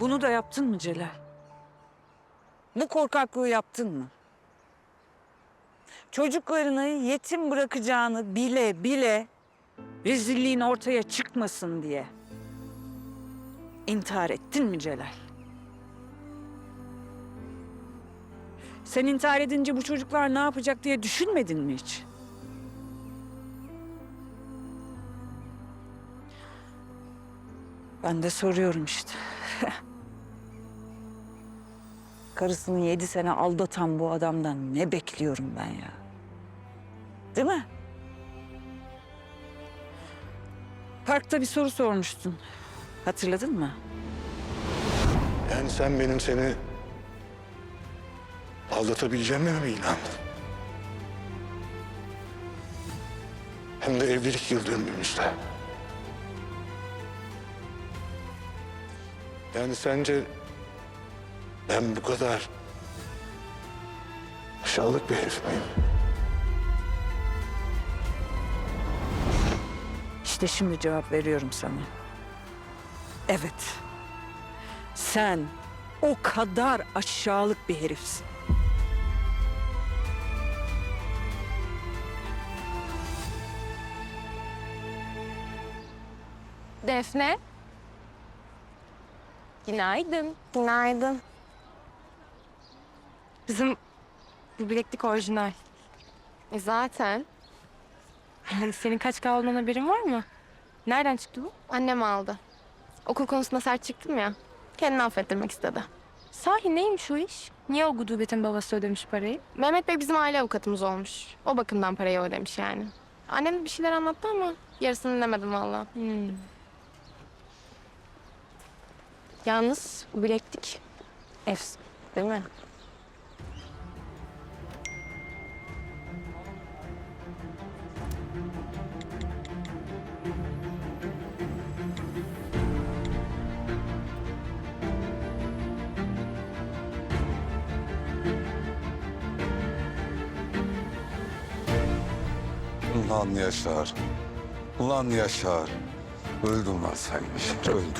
Bunu da yaptın mı Celal? Bu korkaklığı yaptın mı? Çocuklarını yetim bırakacağını bile bile rezilliğin ortaya çıkmasın diye intihar ettin mi Celal? Sen intihar edince bu çocuklar ne yapacak diye düşünmedin mi hiç? Ben de soruyorum işte. Karısını yedi sene aldatan bu adamdan ne bekliyorum ben ya? Değil mi? Parkta bir soru sormuştun. Hatırladın mı? Yani sen benim seni aldatabileceğime mi inandın? Hem de evlilik yıl dönümümüzde. Yani sence ben bu kadar aşağılık bir herif miyim? İşte şimdi cevap veriyorum sana. Evet. Sen o kadar aşağılık bir herifsin. Defne. Günaydın. Günaydın. Bizim bu bileklik orijinal. E zaten Yani senin kaç K olduğundan haberin var mı? Nereden çıktı bu? annem aldı. Okul konusunda sert çıktım ya. Kendini affettirmek istedi. Sahi neymiş o iş? Niye o gudubetin babası ödemiş parayı? Mehmet Bey bizim aile avukatımız olmuş. O bakımdan parayı ödemiş yani. Annem bir şeyler anlattı ama yarısını dinlemedim valla. Hmm. Yalnız bu bileklik efs değil mi? Lan Yaşar. Lan Yaşar. Öldüm lan sen şey. öldüm.